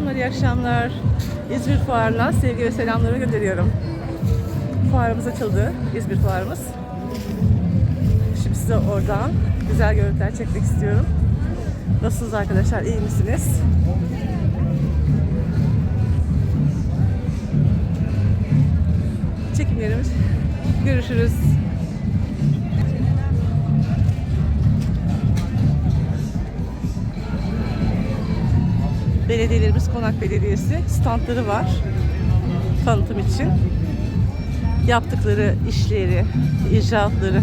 Selamlar, iyi akşamlar. İzmir Fuarı'na sevgi ve selamlarımı gönderiyorum. Fuarımız açıldı, İzmir Fuarımız. Şimdi size oradan güzel görüntüler çekmek istiyorum. Nasılsınız arkadaşlar, iyi misiniz? Çekimlerimiz. Görüşürüz. Belediyelerimiz Konak Belediyesi standları var tanıtım için. Yaptıkları işleri, icraatları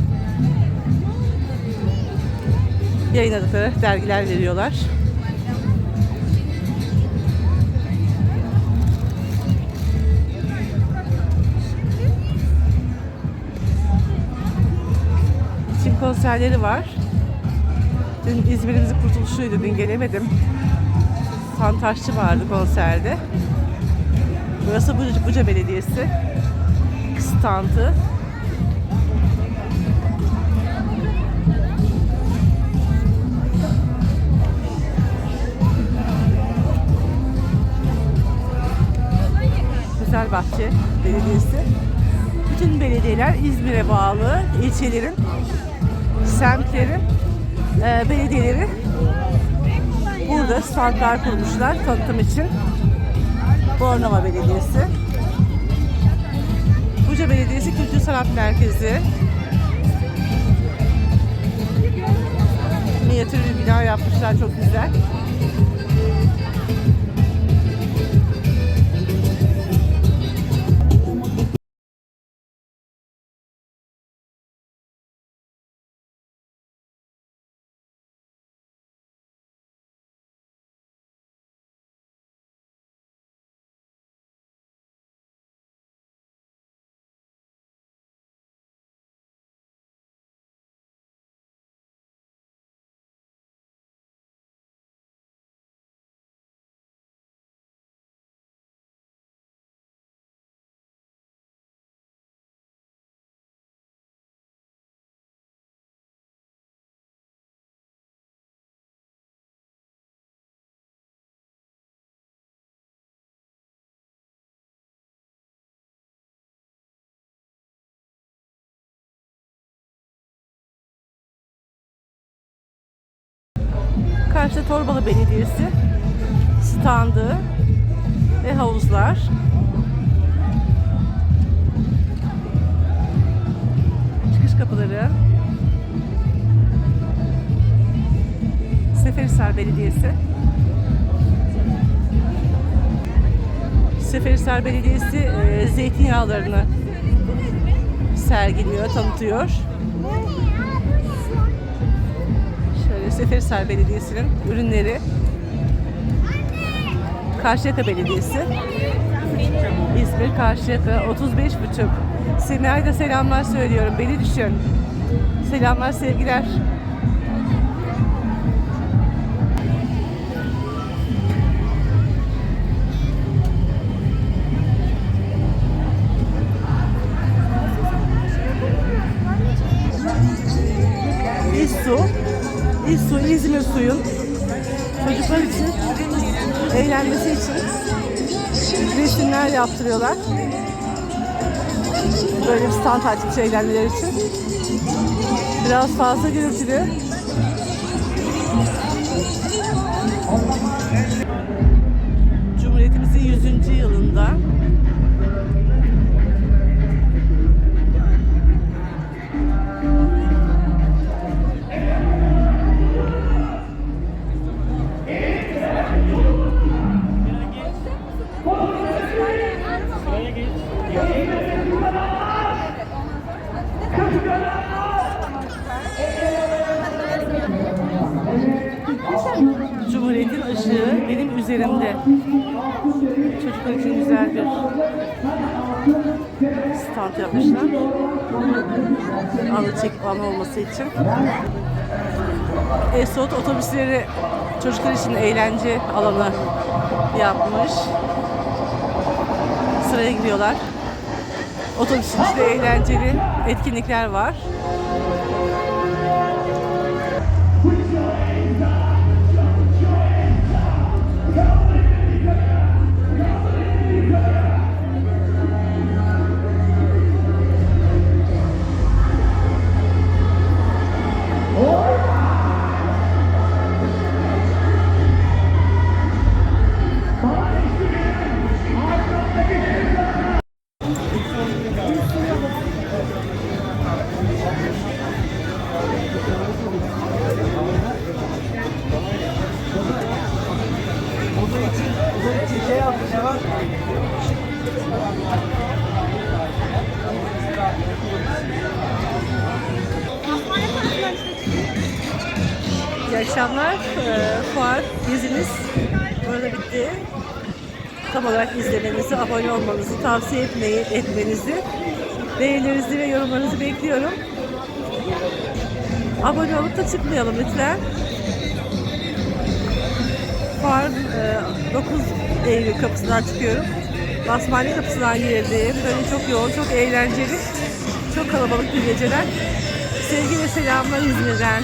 yayınladıkları dergiler veriyorlar. Çin konserleri var. Dün İzmir'imizin kurtuluşuydu. Dün gelemedim. Tantaşçı vardı konserde. Burası Buca, Buca Belediyesi. Standı. Güzelbahçe Belediyesi. Bütün belediyeler İzmir'e bağlı ilçelerin, semtlerin e, belediyeleri burada standlar kurmuşlar tanıtım için. Bornova Belediyesi. Buca Belediyesi Kültür Sanat Merkezi. Minyatür bir bina yapmışlar çok güzel. Karşıda Torbalı Belediyesi standı ve havuzlar. Çıkış kapıları. Seferihisar Belediyesi. Seferihisar Belediyesi e, zeytinyağlarını sergiliyor, tanıtıyor. Seferihisar Belediyesi'nin ürünleri. Karşıyaka Belediyesi. İzmir Karşıyaka 35,5. Semiha'ya da selamlar söylüyorum. Beni düşün. Selamlar, sevgiler. İSSU İzmir suyun çocuklar için eğlenmesi için resimler yaptırıyorlar. Böyle bir stand açmış eğlenmeler için. Biraz fazla gürültülü. Cumhuriyetimizin 100. yılında Cumhuriyet'in ışığı benim üzerimde. Çocuklar için güzel bir stand yapmışlar. Anı çek anı olması için. Esot otobüsleri çocuklar için eğlence alanı yapmış. Sıraya gidiyorlar. Otobüsün içinde eğlenceli etkinlikler var. İyi akşamlar. Ee, fuar gezimiz burada bitti. Tam olarak izlemenizi, abone olmanızı, tavsiye etmeyi, etmenizi, beğenilerinizi ve yorumlarınızı bekliyorum. Abone olup da çıkmayalım lütfen. Fuar e, 9 Eylül kapısından çıkıyorum. Basmane kapısından girdim. Böyle çok yoğun, çok eğlenceli, çok kalabalık bir geceler. Sevgi ve selamlar İzmir'den.